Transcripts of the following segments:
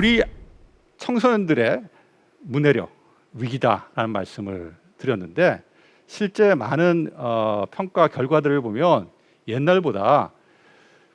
우리 청소년들의 문해력 위기다라는 말씀을 드렸는데 실제 많은 어, 평가 결과들을 보면 옛날보다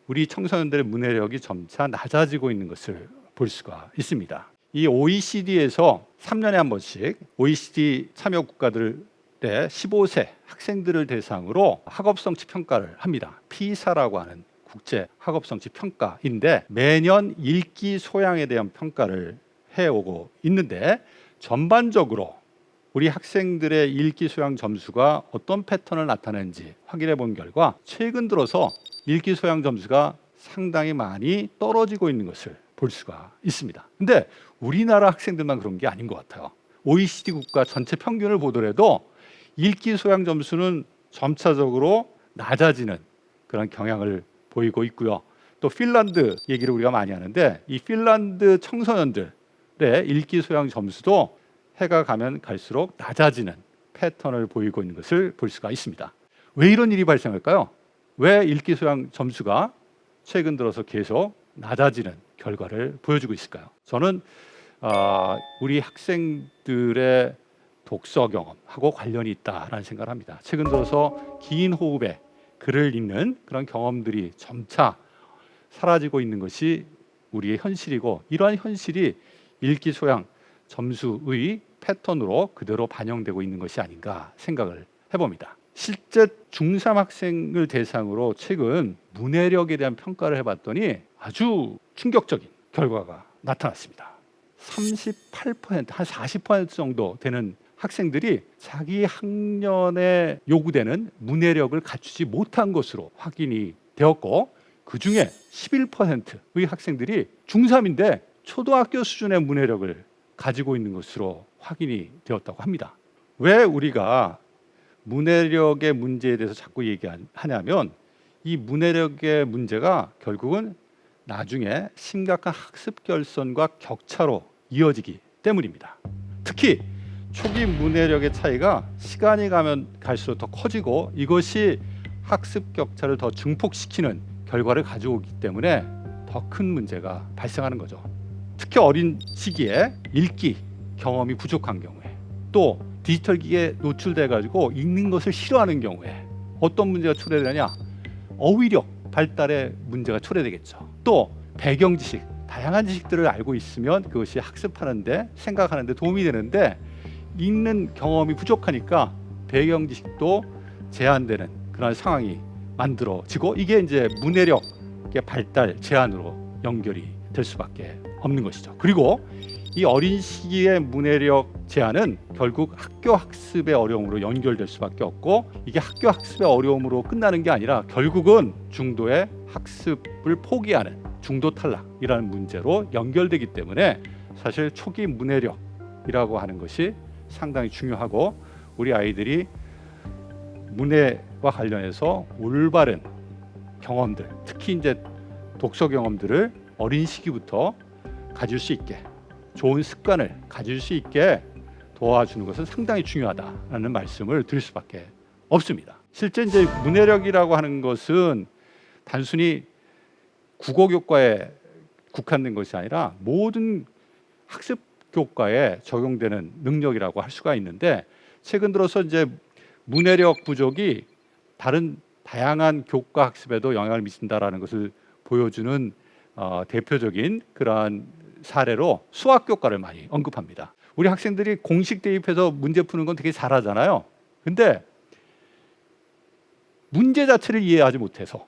우리 청소년들의 문해력이 점차 낮아지고 있는 것을 볼 수가 있습니다. 이 OECD에서 3년에 한 번씩 OECD 참여 국가들의 15세 학생들을 대상으로 학업성취 평가를 합니다. 피사라고 하는 국제 학업 성취 평가인데 매년 읽기 소양에 대한 평가를 해오고 있는데 전반적으로 우리 학생들의 읽기 소양 점수가 어떤 패턴을 나타내는지 확인해 본 결과 최근 들어서 읽기 소양 점수가 상당히 많이 떨어지고 있는 것을 볼 수가 있습니다. 근데 우리나라 학생들만 그런 게 아닌 것 같아요. OECD 국가 전체 평균을 보더라도 읽기 소양 점수는 점차적으로 낮아지는 그런 경향을 보이고 있고요. 또 핀란드 얘기를 우리가 많이 하는데 이 핀란드 청소년들의 읽기 소양 점수도 해가 가면 갈수록 낮아지는 패턴을 보이고 있는 것을 볼 수가 있습니다. 왜 이런 일이 발생할까요? 왜 읽기 소양 점수가 최근 들어서 계속 낮아지는 결과를 보여주고 있을까요? 저는 어, 우리 학생들의 독서 경험하고 관련이 있다라는 생각을 합니다. 최근 들어서 긴 호흡에 글을 읽는 그런 경험들이 점차 사라지고 있는 것이 우리의 현실이고 이러한 현실이 읽기 소양 점수의 패턴으로 그대로 반영되고 있는 것이 아닌가 생각을 해봅니다. 실제 중3 학생을 대상으로 최근 문해력에 대한 평가를 해봤더니 아주 충격적인 결과가 나타났습니다. 38%, 한40% 정도 되는 학생들이 자기 학년에 요구되는 문해력을 갖추지 못한 것으로 확인이 되었고 그 중에 11%의 학생들이 중3인데 초등학교 수준의 문해력을 가지고 있는 것으로 확인이 되었다고 합니다. 왜 우리가 문해력의 문제에 대해서 자꾸 얘기하냐면 이 문해력의 문제가 결국은 나중에 심각한 학습 결손과 격차로 이어지기 때문입니다. 특히 초기 문해력의 차이가 시간이 가면 갈수록 더 커지고 이것이 학습 격차를 더 증폭시키는 결과를 가져오기 때문에 더 큰 문제가 발생하는 거죠. 특히 어린 시기에 읽기 경험이 부족한 경우에 또 디지털 기기에 노출돼 가지고 읽는 것을 싫어하는 경우에 어떤 문제가 초래되냐 어휘력 발달에 문제가 초래되겠죠. 또 배경 지식 다양한 지식들을 알고 있으면 그것이 학습하는데 생각하는데 도움이 되는데 읽는 경험이 부족하니까 배경 지식도 제한되는 그런 상황이 만들어지고 이게 이제 문해력의 발달 제한으로 연결이 될 수밖에 없는 것이죠. 그리고 이 어린 시기의 문해력 제한은 결국 학교 학습의 어려움으로 연결될 수밖에 없고 이게 학교 학습의 어려움으로 끝나는 게 아니라 결국은 중도의 학습을 포기하는 중도 탈락이라는 문제로 연결되기 때문에 사실 초기 문해력이라고 하는 것이 상당히 중요하고 우리 아이들이 문해와 관련해서 올바른 경험들, 특히 이제 독서 경험들을 어린 시기부터 가질 수 있게 좋은 습관을 가질 수 있게 도와주는 것은 상당히 중요하다라는 말씀을 드릴 수밖에 없습니다. 실제 이제 문해력이라고 하는 것은 단순히 국어 교과에 국한된 것이 아니라 모든 학습 교과에 적용되는 능력이라고 할 수가 있는데 최근 들어서 이제 문해력 부족이 다른 다양한 교과 학습에도 영향을 미친다라는 것을 보여주는 어, 대표적인 그러한 사례로 수학 교과를 많이 언급합니다. 우리 학생들이 공식 대입해서 문제 푸는 건 되게 잘하잖아요. 근데 문제 자체를 이해하지 못해서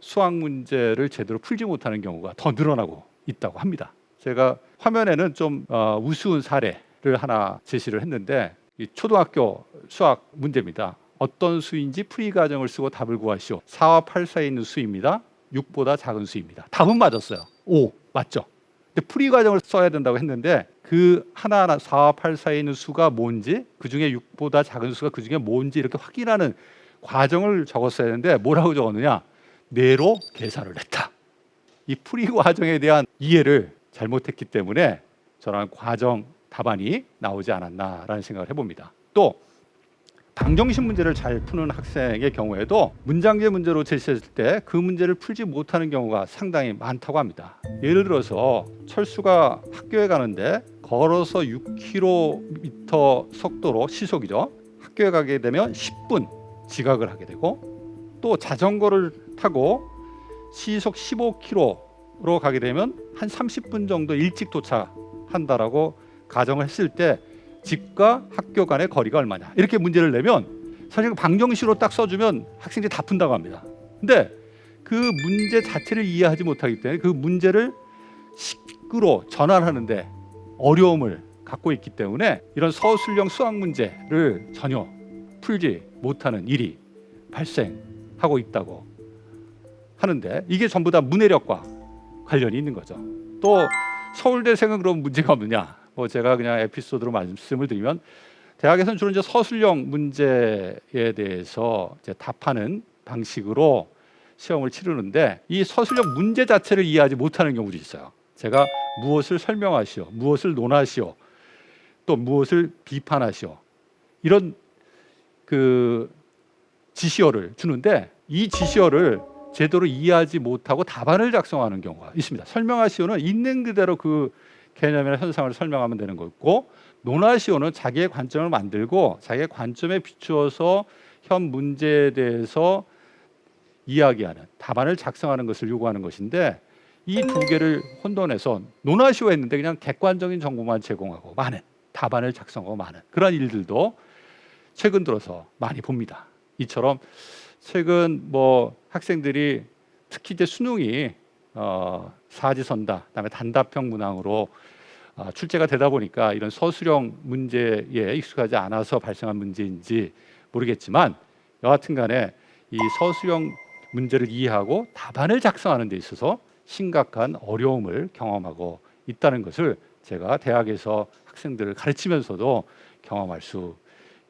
수학 문제를 제대로 풀지 못하는 경우가 더 늘어나고 있다고 합니다. 제가 화면에는 좀 어, 우스운 사례를 하나 제시를 했는데 이 초등학교 수학 문제입니다. 어떤 수인지 풀이 과정을 쓰고 답을 구하시오. 4와 8 사이에 있는 수입니다. 6보다 작은 수입니다. 답은 맞았어요. 5 맞죠? 근데 풀이 과정을 써야 된다고 했는데 그 하나하나 4와 8 사이에 있는 수가 뭔지 그 중에 6보다 작은 수가 그 중에 뭔지 이렇게 확인하는 과정을 적었어야 되는데 뭐라고 적었느냐? 뇌로 계산을 했다. 이 풀이 과정에 대한 이해를 잘못했기 때문에 저런 과정 답안이 나오지 않았나라는 생각을 해봅니다. 또 방정식 문제를 잘 푸는 학생의 경우에도 문장제 문제로 제시했을 때 그 문제를 풀지 못하는 경우가 상당히 많다고 합니다. 예를 들어서 철수가 학교에 가는데 걸어서 6km 속도로 시속이죠. 학교에 가게 되면 10분 지각을 하게 되고 또 자전거를 타고 시속 15km 로 가게 되면 한 30분 정도 일찍 도착한다라고 가정을 했을 때 집과 학교 간의 거리가 얼마냐 이렇게 문제를 내면 사실 그 방정식으로 딱 써주면 학생들이 다 푼다고 합니다. 근데 그 문제 자체를 이해하지 못하기 때문에 그 문제를 식으로 전환하는데 어려움을 갖고 있기 때문에 이런 서술형 수학 문제를 전혀 풀지 못하는 일이 발생하고 있다고 하는데 이게 전부 다 문해력과 관련이 있는 거죠. 또 서울대생은 그런 문제가 없느냐? 뭐 제가 그냥 에피소드로 말씀을 드리면 대학에서는 주로 이제 서술형 문제에 대해서 이제 답하는 방식으로 시험을 치르는데 이 서술형 문제 자체를 이해하지 못하는 경우도 있어요. 제가 무엇을 설명하시오, 무엇을 논하시오, 또 무엇을 비판하시오 이런 그 지시어를 주는데 이 지시어를 제대로 이해하지 못하고 답안을 작성하는 경우가 있습니다. 설명하시오는 있는 그대로 그 개념이나 현상을 설명하면 되는 거고 논하시오는 자기의 관점을 만들고 자기의 관점에 비추어서 현 문제에 대해서 이야기하는 답안을 작성하는 것을 요구하는 것인데 이 두 개를 혼돈해서 논하시오 했는데 그냥 객관적인 정보만 제공하고 많은 답안을 작성하고 많은 그런 일들도 최근 들어서 많이 봅니다. 이처럼 최근 뭐 학생들이 특히 이제 수능이 어, 사지선다, 그다음에 단답형 문항으로 어, 출제가 되다 보니까 이런 서술형 문제에 익숙하지 않아서 발생한 문제인지 모르겠지만 여하튼간에 이 서술형 문제를 이해하고 답안을 작성하는 데 있어서 심각한 어려움을 경험하고 있다는 것을 제가 대학에서 학생들을 가르치면서도 경험할 수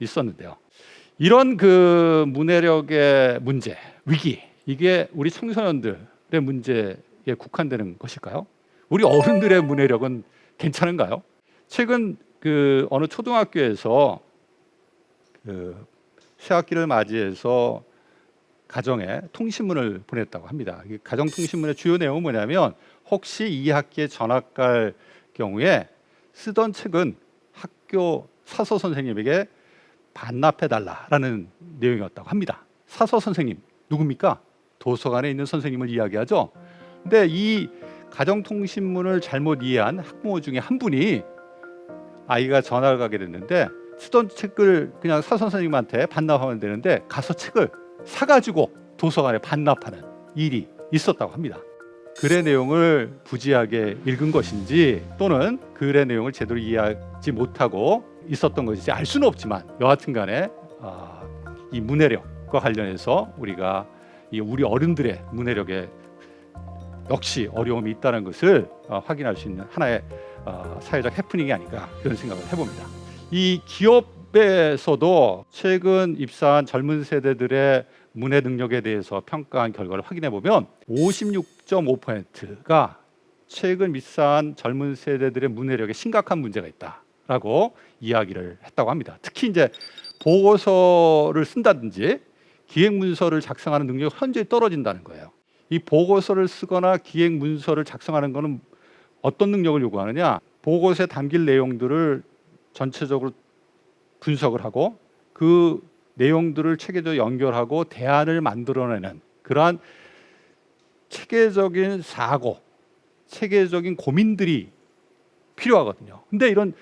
있었는데요. 이런 그 문해력의 문제, 위기 이게 우리 청소년들의 문제에 국한되는 것일까요? 우리 어른들의 문해력은 괜찮은가요? 최근 그 어느 초등학교에서 그 새학기를 맞이해서 가정에 통신문을 보냈다고 합니다. 이 가정 통신문의 주요 내용은 뭐냐면 혹시 이 학기에 전학 갈 경우에 쓰던 책은 학교 사서 선생님에게 반납해 달라라는 내용이었다고 합니다. 사서 선생님 누굽니까? 도서관에 있는 선생님을 이야기하죠. 근데 이 가정통신문을 잘못 이해한 학부모 중에 한 분이 아이가 전화를 가게 됐는데 쓰던 책을 그냥 사 선생님한테 반납하면 되는데 가서 책을 사가지고 도서관에 반납하는 일이 있었다고 합니다. 글의 내용을 부지하게 읽은 것인지 또는 글의 내용을 제대로 이해하지 못하고 있었던 것인지 알 수는 없지만 여하튼 간에 아, 이 문해력과 관련해서 우리가 이 우리 어른들의 문해력에 역시 어려움이 있다는 것을 어, 확인할 수 있는 하나의 어, 사회적 해프닝이 아닌가 그런 생각을 해봅니다. 이 기업에서도 최근 입사한 젊은 세대들의 문해 능력에 대해서 평가한 결과를 확인해 보면 56.5%가 최근 입사한 젊은 세대들의 문해력에 심각한 문제가 있다라고 이야기를 했다고 합니다. 특히 이제 보고서를 쓴다든지 기획 문서를 작성하는 능력이 현저히 떨어진다는 거예요. 이 보고서를 쓰거나 기획 문서를 작성하는 것은 어떤 능력을 요구하느냐? 보고서에 담길 내용들을 전체적으로 분석을 하고 그 내용들을 체계적으로 연결하고 대안을 만들어내는 그러한 체계적인 사고, 체계적인 고민들이 필요하거든요. 근데 이런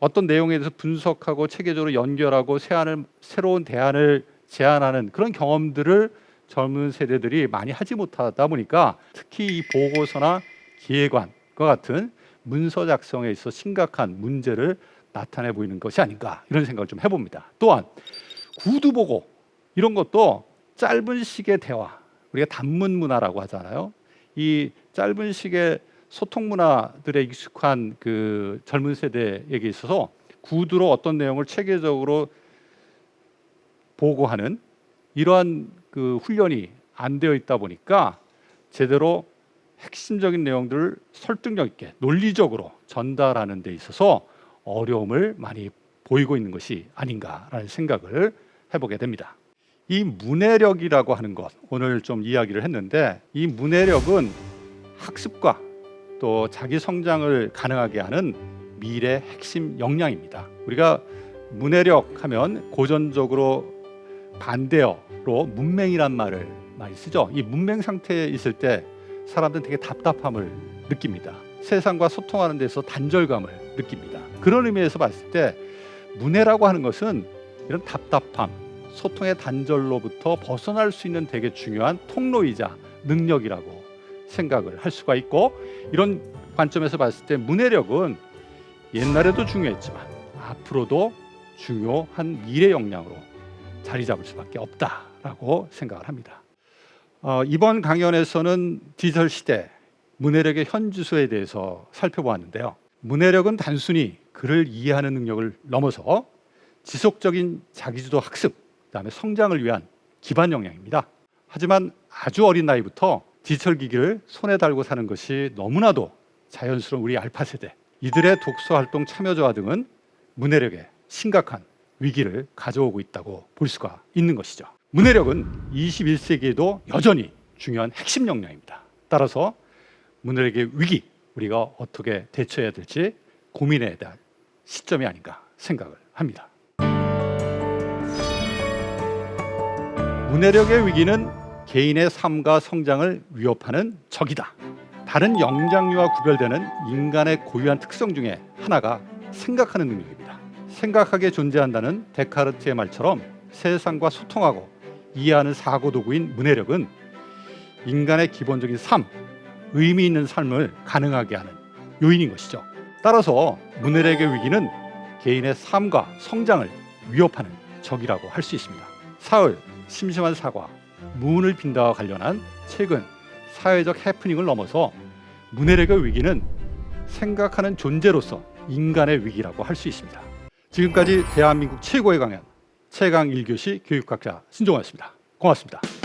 어떤 내용에 대해서 분석하고 체계적으로 연결하고 새안을 새로운 대안을 제안하는 그런 경험들을 젊은 세대들이 많이 하지 못하다 보니까 특히 이 보고서나 기획안과 같은 문서 작성에 있어 심각한 문제를 나타내 보이는 것이 아닌가 이런 생각을 좀 해봅니다. 또한 구두 보고 이런 것도 짧은 시의 대화 우리가 단문 문화라고 하잖아요. 이 짧은 시의 소통 문화들에 익숙한 그 젊은 세대에게 있어서 구두로 어떤 내용을 체계적으로 보고하는 이러한 그 훈련이 안 되어 있다 보니까 제대로 핵심적인 내용들을 설득력 있게 논리적으로 전달하는 데 있어서 어려움을 많이 보이고 있는 것이 아닌가라는 생각을 해보게 됩니다. 이 문해력이라고 하는 것 오늘 좀 이야기를 했는데 이 문해력은 학습과 또 자기 성장을 가능하게 하는 미래 핵심 역량입니다. 우리가 문해력 하면 고전적으로 반대어로 문맹이란 말을 많이 쓰죠. 이 문맹 상태에 있을 때 사람들은 되게 답답함을 느낍니다. 세상과 소통하는 데서 단절감을 느낍니다. 그런 의미에서 봤을 때 문해라고 하는 것은 이런 답답함, 소통의 단절로부터 벗어날 수 있는 되게 중요한 통로이자 능력이라고 생각을 할 수가 있고 이런 관점에서 봤을 때 문해력은 옛날에도 중요했지만 앞으로도 중요한 미래 역량으로 자리 잡을 수밖에 없다라고 생각을 합니다. 어, 이번 강연에서는 디지털 시대 문해력의 현주소에 대해서 살펴보았는데요. 문해력은 단순히 글을 이해하는 능력을 넘어서 지속적인 자기주도 학습, 그다음에 성장을 위한 기반 역량입니다. 하지만 아주 어린 나이부터 디지털 기기를 손에 달고 사는 것이 너무나도 자연스러운 우리 알파 세대 이들의 독서 활동 참여도와 등은 문해력에 심각한 위기를 가져오고 있다고 볼 수가 있는 것이죠. 문해력은 21세기에도 여전히 중요한 핵심 역량입니다. 따라서 문해력의 위기 우리가 어떻게 대처해야 될지 고민해야 될 시점이 아닌가 생각을 합니다. 문해력의 위기는 개인의 삶과 성장을 위협하는 적이다. 다른 영장류와 구별되는 인간의 고유한 특성 중에 하나가 생각하는 능력입니다. 생각하게 존재한다는 데카르트의 말처럼 세상과 소통하고 이해하는 사고 도구인 문해력은 인간의 기본적인 삶, 의미 있는 삶을 가능하게 하는 요인인 것이죠. 따라서 문해력의 위기는 개인의 삶과 성장을 위협하는 적이라고 할 수 있습니다. 사흘, 심심한 사과, 무운을 빈다와 관련한 최근 사회적 해프닝을 넘어서 문해력의 위기는 생각하는 존재로서 인간의 위기라고 할 수 있습니다. 지금까지 대한민국 최고의 강연 최강 1교시 교육학자 신종환이었습니다. 고맙습니다.